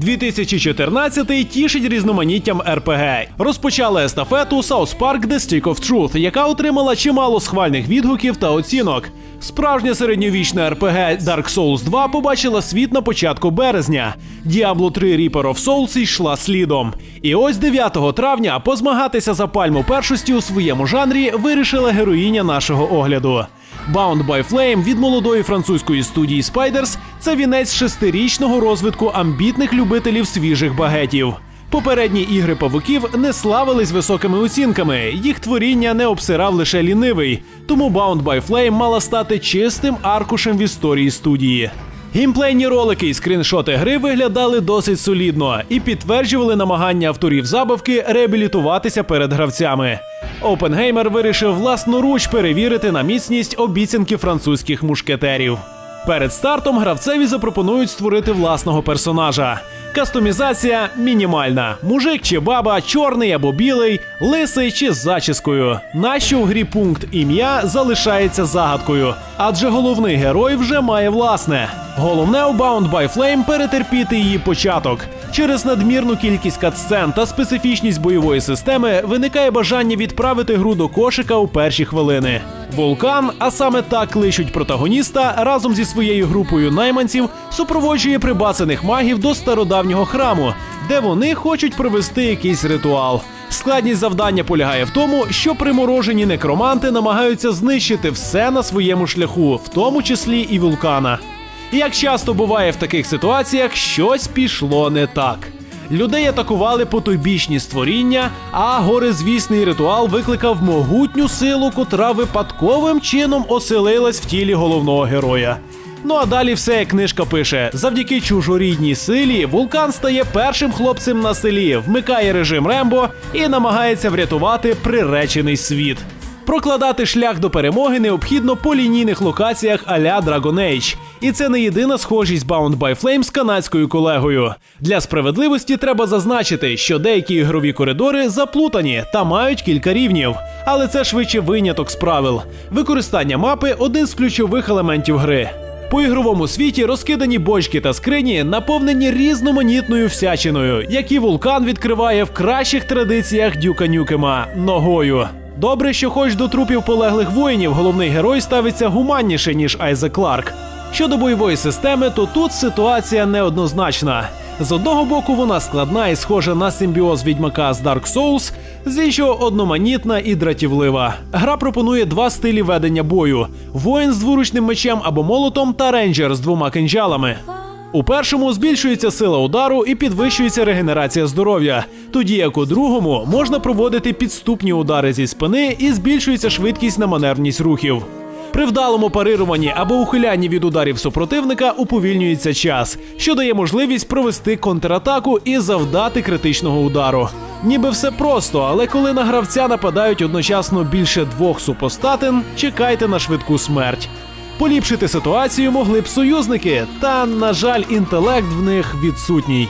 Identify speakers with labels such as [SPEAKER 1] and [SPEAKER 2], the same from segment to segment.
[SPEAKER 1] 2014 тішить різноманіттям РПГ. Розпочали естафету South Park The Stick of Truth, яка отримала чимало схвальних відгуків та оцінок. Справжня середньовічна РПГ Dark Souls 2 побачила світ на початку березня. Diablo 3 Reaper of Souls йшла слідом. І ось 9 травня позмагатися за пальму першості у своєму жанрі вирішила героїня нашого огляду. Bound by Flame від молодої французької студії Spiders – це вінець шестирічного розвитку амбітних любителів свіжих багетів. Попередні ігри павуків не славились високими оцінками, їх творіння не обсирав лише лінивий, тому Bound by Flame мала стати чистим аркушем в історії студії. Геймплейні ролики і скріншоти гри виглядали досить солідно і підтверджували намагання авторів забавки реабілітуватися перед гравцями. Опенгеймер вирішив власноруч перевірити на міцність обіцянки французьких мушкетерів. Перед стартом гравцеві запропонують створити власного персонажа. Кастомізація мінімальна: мужик чи баба, чорний або білий, лисий чи з зачіскою. Нащо в грі пункт ім'я залишається загадкою, адже головний герой вже має власне. Головне у Bound by Flame перетерпіти її початок. Через надмірну кількість катсцен та специфічність бойової системи виникає бажання відправити гру до кошика у перші хвилини. Вулкан, а саме так кличуть протагоніста, разом зі своєю групою найманців супроводжує прибацаних магів до стародавнього храму, де вони хочуть провести якийсь ритуал. Складність завдання полягає в тому, що приморожені некроманти намагаються знищити все на своєму шляху, в тому числі і вулкана. Як часто буває в таких ситуаціях, щось пішло не так. Людей атакували потойбічні створіння, а горизвісний ритуал викликав могутню силу, котра випадковим чином оселилась в тілі головного героя. Ну а далі все як книжка пише: завдяки чужорідній силі вулкан стає першим хлопцем на селі, вмикає режим Рембо і намагається врятувати приречений світ. Прокладати шлях до перемоги необхідно по лінійних локаціях а-ля Dragon Age. І це не єдина схожість Bound by Flame з канадською колегою. Для справедливості треба зазначити, що деякі ігрові коридори заплутані та мають кілька рівнів. Але це швидше виняток з правил. Використання мапи один з ключових елементів гри. По ігровому світі розкидані бочки та скрині наповнені різноманітною всячиною, які вулкан відкриває в кращих традиціях Дюка Нюкема ногою. Добре, що хоч до трупів полеглих воїнів головний герой ставиться гуманніше, ніж Айзек Кларк. Щодо бойової системи, то тут ситуація неоднозначна. З одного боку, вона складна і схожа на симбіоз відьмака з Dark Souls, з іншого одноманітна і дратівлива. Гра пропонує два стилі ведення бою: воїн з дворучним мечем або молотом та рейнджер з двома кинджалами. У першому збільшується сила удару і підвищується регенерація здоров'я, тоді як у другому можна проводити підступні удари зі спини і збільшується швидкість на маневрність рухів. При вдалому парируванні або ухилянні від ударів супротивника уповільнюється час, що дає можливість провести контратаку і завдати критичного удару. Ніби все просто, але коли на гравця нападають одночасно більше двох супостатин, чекайте на швидку смерть. Поліпшити ситуацію могли б союзники, та, на жаль, інтелект в них відсутній.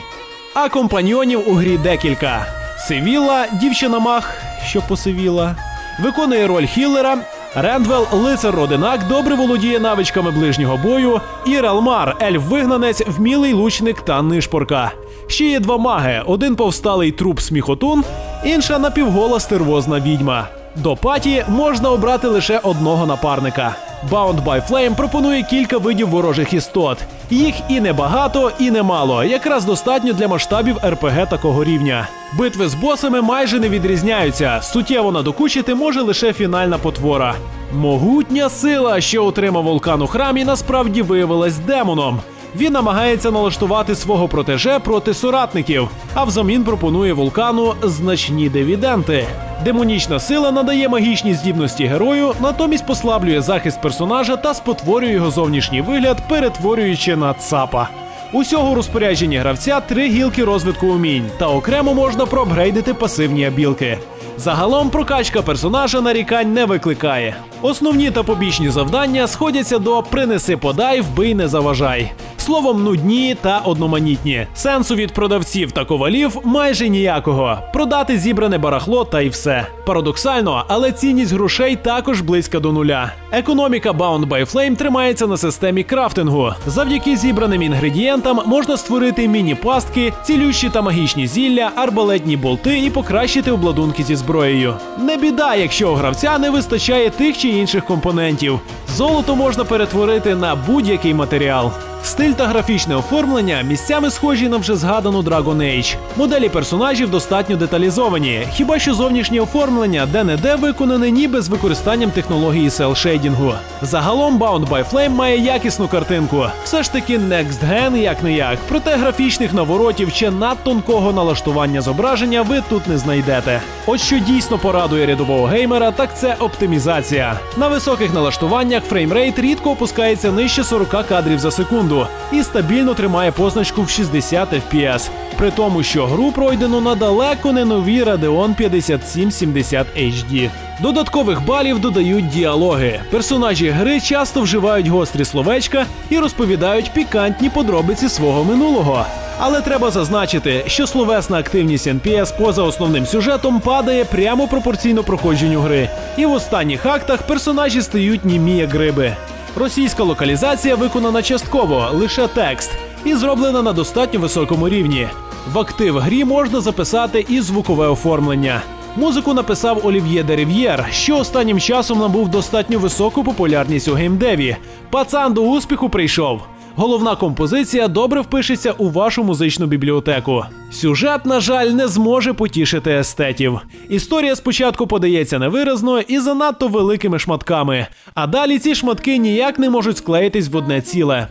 [SPEAKER 1] А компаньйонів у грі декілька: Сивіла, дівчина мах, що посивіла, виконує роль хіллера. Рендвел, лицар Родинак, добре володіє навичками ближнього бою. І Ралмар, ельф-вигнанець, вмілий лучник та нишпорка. Ще є два маги: один повсталий труп сміхотун, інша напівгола стервозна відьма. До паті можна обрати лише одного напарника. Bound by Flame пропонує кілька видів ворожих істот. Їх і небагато, і немало. Якраз достатньо для масштабів РПГ такого рівня. Битви з босами майже не відрізняються. Суттєво надокучити може лише фінальна потвора. Могутня сила, що отримав вулкан у храмі, насправді виявилась демоном. Він намагається налаштувати свого протеже проти соратників, а взамін пропонує вулкану значні дивіденти. Демонічна сила надає магічні здібності герою, натомість послаблює захист персонажа та спотворює його зовнішній вигляд, перетворюючи на цапа. Усього у розпорядженні гравця три гілки розвитку умінь, та окремо можна проапгрейдити пасивні абілки. Загалом прокачка персонажа нарікань не викликає. Основні та побічні завдання сходяться до принеси подай, вбий, не заважай. Словом, нудні та одноманітні. Сенсу від продавців та ковалів майже ніякого. Продати зібране барахло та й все. Парадоксально, але цінність грошей також близька до нуля. Економіка Bound by Flame тримається на системі крафтингу. Завдяки зібраним інгредієнтам можна створити міні-пастки, цілющі та магічні зілля, арбалетні болти і покращити обладунки зі зброєю. Не біда, якщо у гравця не вистачає тих чи інших компонентів. Золото можна перетворити на будь-який матеріал. Стиль та графічне оформлення місцями схожі на вже згадану Dragon Age. Моделі персонажів достатньо деталізовані, хіба що зовнішнє оформлення де-не-де виконане ніби з використанням технології селшейдінгу. Загалом Bound by Flame має якісну картинку. Все ж таки Next Gen як не як, проте графічних наворотів чи надтонкого налаштування зображення ви тут не знайдете. От що дійсно порадує рядового геймера, так це оптимізація. На високих налаштуваннях фреймрейт рідко опускається нижче 40 кадрів за секунду і стабільно тримає позначку в 60 FPS. При тому, що гру пройдено на далеко не нові Radeon 5770 HD. Додаткових балів додають діалоги. Персонажі гри часто вживають гострі словечка і розповідають пікантні подробиці свого минулого. Але треба зазначити, що словесна активність NPS поза основним сюжетом падає прямо пропорційно проходженню гри. І в останніх актах персонажі стають німі як гриби. Російська локалізація виконана частково, лише текст, і зроблена на достатньо високому рівні. В актив грі можна записати і звукове оформлення. Музику написав Олів'є Дерев'єр, що останнім часом набув достатньо високу популярність у геймдеві. Пацан до успіху прийшов. Головна композиція добре впишеться у вашу музичну бібліотеку. Сюжет, на жаль, не зможе потішити естетів. Історія спочатку подається невиразно і занадто великими шматками, а далі ці шматки ніяк не можуть склеїтись в одне ціле.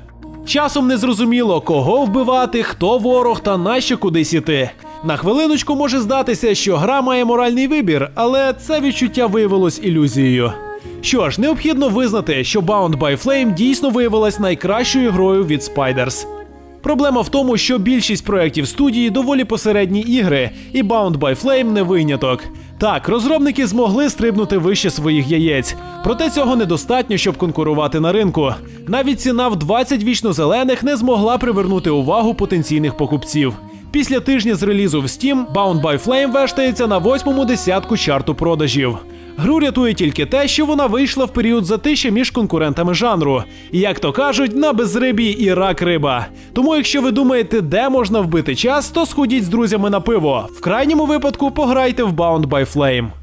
[SPEAKER 1] Часом не зрозуміло, кого вбивати, хто ворог та нащо кудись іти. На хвилиночку може здатися, що гра має моральний вибір, але це відчуття виявилось ілюзією. Що ж, необхідно визнати, що Bound by Flame дійсно виявилась найкращою грою від Spiders. Проблема в тому, що більшість проєктів студії доволі посередні ігри, і Bound by Flame не виняток. Так, розробники змогли стрибнути вище своїх яєць, проте цього недостатньо, щоб конкурувати на ринку. Навіть ціна в 20 вічно зелених не змогла привернути увагу потенційних покупців. Після тижня з релізу в Steam Bound by Flame вештається на восьмому десятку чарту продажів. Гру рятує тільки те, що вона вийшла в період затиші між конкурентами жанру. І як то кажуть, на безрибі і рак риба. Тому, якщо ви думаєте, де можна вбити час, то сходіть з друзями на пиво. В крайньому випадку пограйте в Bound by Flame.